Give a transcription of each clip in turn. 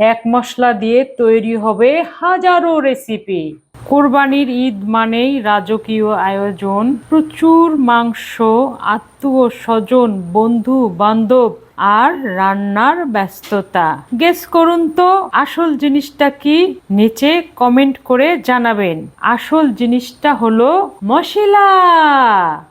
এক মশলা দিয়ে তৈরি হবে হাজারো রেসিপি কোরবানির ঈদ মানেই রাজকীয় আয়োজন। প্রচুর মাংস, আত্মীয় স্বজন বন্ধু বান্ধব আর রান্নার ব্যস্ততা। গেস করুন তো, আসল জিনিসটা কি? নিচে কমেন্ট করে জানাবেন। আসল জিনিসটা হলো মশলা।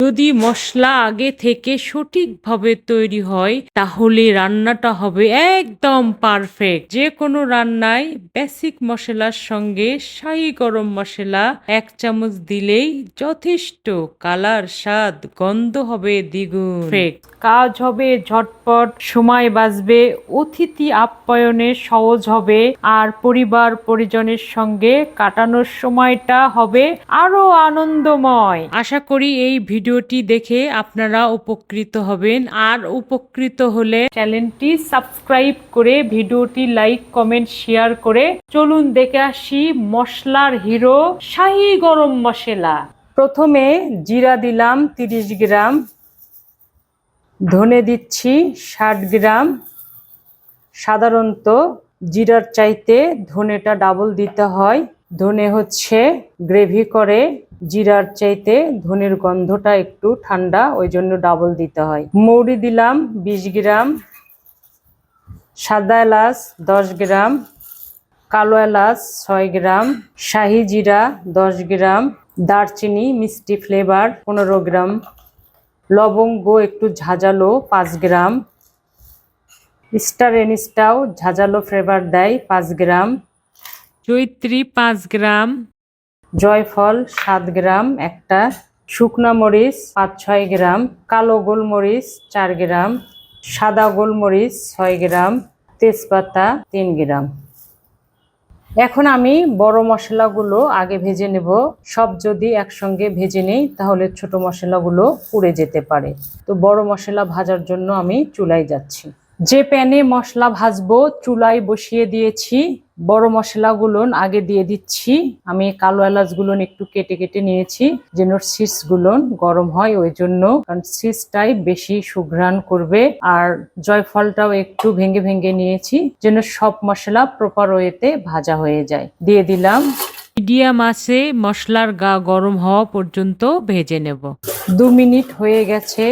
যদি মশলা আগে থেকে সঠিকভাবে তৈরি হয়, তাহলে রান্নাটা হবে একদম পারফেক্ট। যে কোনো রান্নায় বেসিক মশলার সঙ্গে শাহি গরম মশলা এক চামচ দিলেই যথেষ্ট। কালার, স্বাদ, গন্ধ হবে দ্বিগুণ. কাজ হবে ঝটপট। সময় বাঁচবে, অতিথি আপ্যায়নে সহজ হবে, আর পরিবার পরিজনের সঙ্গে কাটানোর সময়টা হবে আরও আনন্দময়। আশা করি এই ভিডিওটি দেখে আপনারা উপকৃত হবেন, আর উপকৃত হলে চ্যানেলটি সাবস্ক্রাইব করে ভিডিওটি লাইক, কমেন্ট, শেয়ার করে চলুন দেখে আসি মশলার হিরো শাহি গরম মশলা। প্রথমে জিরা দিলাম তিরিশ গ্রাম ধনে দিচ্ছি ষাট গ্রাম। সাধারণত জিরার চাইতে ধনেটা ডাবল দিতে হয়। ধনে হচ্ছে গ্রেভি করে, জিরার চাইতে ধনের গন্ধটা একটু ঠান্ডা, ওই জন্য ডাবল দিতে হয়। মৌরি দিলাম বিশ গ্রাম। সাদা এলাচ দশ গ্রাম। কালো এলাচ ছয় গ্রাম। শাহি জিরা দশ গ্রাম। দারচিনি মিষ্টি ফ্লেভার পনেরো গ্রাম। লবঙ্গ একটু ঝাঁঝালো, পাঁচ গ্রাম। স্টার এনিস্টাও ঝাঁঝালো ফ্লেভার দেয়, পাঁচ গ্রাম। চৈত্রী, পাঁচ গ্রাম। জয়ফল, সাত গ্রাম, একটা। শুকনা মরিচ, পাঁচ, ছয় গ্রাম। কালো গোলমরিচ, চার গ্রাম। সাদা গোলমরিচ, ছয় গ্রাম। তেজপাতা, তিন গ্রাম। এখন আমি বড় মশলাগুলো আগে ভেজে নেব। সব যদি একসঙ্গে ভেজে নেই, তাহলে ছোট মশলাগুলো পুড়ে যেতে পারে। তো বড় মশলা ভাজার জন্য আমি চুলায় যাচ্ছি। যে প্যানে মশলা ভাজবো, চুলায় বসিয়ে দিয়েছি, বড় মশলাগুলো আগে দিয়ে দিচ্ছি। আমি কালো এলাচগুলো একটু কেটে কেটে নিয়েছি, যেনগুলো গরম হয় ওই জন্য। কারণ সিসটাই বেশি সুঘ্রাণ করবে। আর জয়ফলটাও একটু ভেঙে ভেঙে নিয়েছি, যেন সব মশলা প্রপার ওয়েতে ভাজা হয়ে যায়। দিয়ে দিলাম। মিডিয়াম আছে, মশলার গা গরম হওয়া পর্যন্ত ভেজে নেব। দু মিনিট হয়ে গেছে।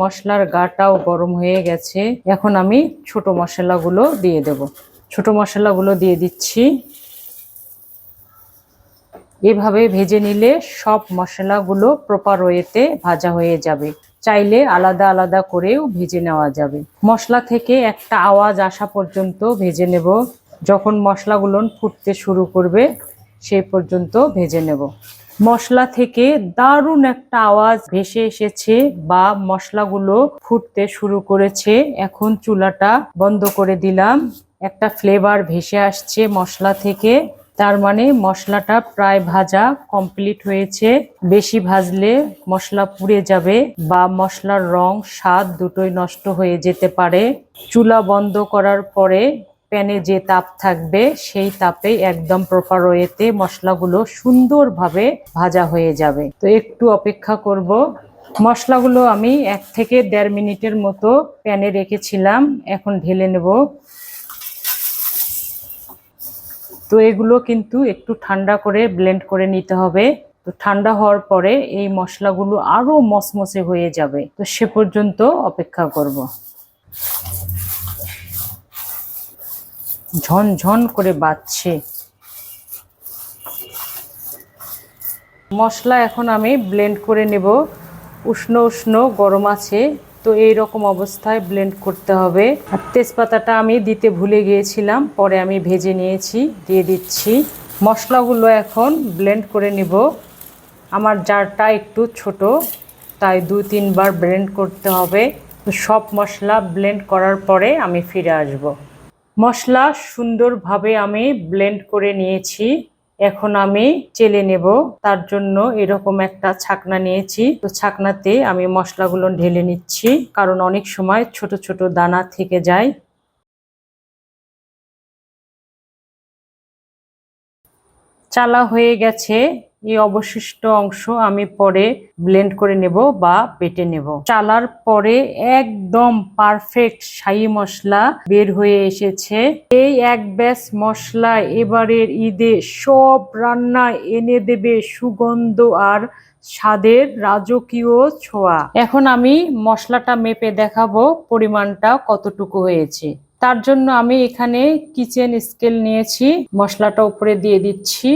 মশলার গাটাও গরম হয়ে গেছে। এখন আমি ছোট মশলাগুলো দিয়ে দেব। ছোট মশলাগুলো দিয়ে দিচ্ছি। এভাবে ভেজে নিলে সব মশলাগুলো প্রপার ওয়েতে ভাজা হয়ে যাবে। চাইলে আলাদা আলাদা করেও ভেজে নেওয়া যাবে। মশলা থেকে একটা আওয়াজ আসা পর্যন্ত ভেজে নেব। যখন মশলাগুলো ফুটতে শুরু করবে, সেই পর্যন্ত ভেজে নেব। মশলা থেকে দারুণ একটা আওয়াজ ভেসে এসেছে বা মশলাগুলো ফুটতে শুরু করেছে। এখন চুলাটা বন্ধ করে দিলাম। একটা ফ্লেভার ভেসে আসছে মশলা থেকে। তার মানে মশলাটা প্রায় ভাজা কমপ্লিট হয়েছে। বেশি ভাজলে মশলা পুড়ে যাবে বা মশলার রং স্বাদ দুটোই নষ্ট হয়ে যেতে পারে। চুলা বন্ধ করার পরে প্যানে যে তাপ থাকবে, সেই তাপে একদম প্রপার ওয়েতে মশলাগুলো সুন্দরভাবে ভাজা হয়ে যাবে। তো একটু অপেক্ষা করব। মশলাগুলো আমি এক থেকে দেড় মিনিটের মতো প্যানে রেখেছিলাম, এখন ঢেলে নেব। তো এগুলো কিন্তু একটু ঠান্ডা করে ব্লেন্ড করে নিতে হবে। তো ঠান্ডা হওয়ার পরে এই মশলাগুলো আরও মসমসে হয়ে যাবে। তো সে পর্যন্ত অপেক্ষা করব। ঝনঝন করে বাজছে। মশলা এখন আমি ব্লেন্ড করে নেব। উষ্ণ উষ্ণ গরম আছে, তো এই রকম অবস্থায় ব্লেন্ড করতে হবে। আর তেজপাতাটা আমি দিতে ভুলে গিয়েছিলাম, পরে আমি ভেজে নিয়েছি, দিয়ে দিচ্ছি। মশলাগুলো এখন ব্লেন্ড করে নেব। আমার জারটা একটু ছোট, তাই দু তিনবার ব্লেন্ড করতে হবে। সব মশলা ব্লেন্ড করার পরে আমি ফিরে আসব। মশলা সুন্দরভাবে আমি ব্লেন্ড করে নিয়েছি। এখন আমি চেলে নেব। তার জন্য এরকম একটা ছাকনা নিয়েছি। তো ছাকনাতে আমি মশলাগুলো ঢেলে নিচ্ছি। কারণ অনেক সময় ছোট ছোট দানা থেকে যায়। চালা হয়ে গেছে। এই অবশিষ্ট অংশ আমি পরে ব্লেন্ড করে নেব বা বেটে নেব। চালার পরে একদম পারফেক্ট শাহি মশলা বের হয়ে এসেছে। এই এক ব্যাস মশলা এবারের ঈদে সব রান্না এনে দেবে সুগন্ধ আর স্বাদের রাজকীয় ছোঁয়া। এখন আমি মশলাটা মেপে দেখাবো পরিমাণটা কতটুকু হয়েছে। তার জন্য আমি এখানে কিচেন স্কেল নিয়েছি। মশলাটা উপরে দিয়ে দিচ্ছি।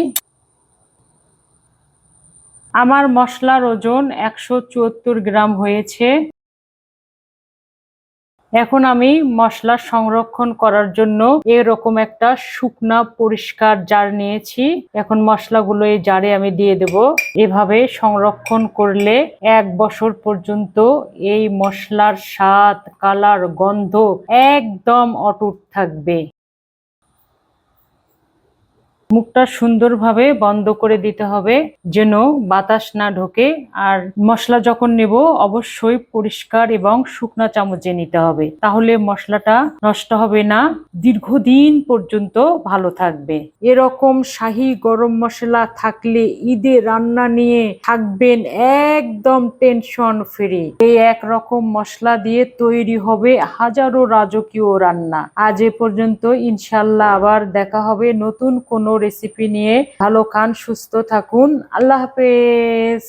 আমার মশলার ওজন একশো চুয়াত্তর গ্রাম হয়েছে। এখন আমি মশলা সংরক্ষণ করার জন্য এরকম একটা শুকনা পরিষ্কার জার নিয়েছি। এখন মশলাগুলো এই জারে আমি দিয়ে দেব। এভাবে সংরক্ষণ করলে এক বছর পর্যন্ত এই মশলার স্বাদ, কালার, গন্ধ একদম অটুট থাকবে। মুখটা সুন্দরভাবে বন্ধ করে দিতে হবে, যেন বাতাস না ঢোকে। আর মশলা যখন নেব, অবশ্যই পরিষ্কার এবং শুকনা চামচে নিতে হবে। তাহলে মশলাটা নষ্ট হবে না। দীর্ঘদিন পর্যন্ত ভালো থাকবে। এরকম শাহি গরম মশলা থাকলে ঈদে রান্না নিয়ে থাকবেন একদম টেনশন ফ্রি এই একরকম মশলা দিয়ে তৈরি হবে হাজারো রাজকীয় রান্না। আজ এ পর্যন্ত ইনশাল্লাহ আবার দেখা হবে নতুন কোনো রেসিপি নিয়ে ভালো খান সুস্থ থাকুন। আল্লাহ হাফেজ।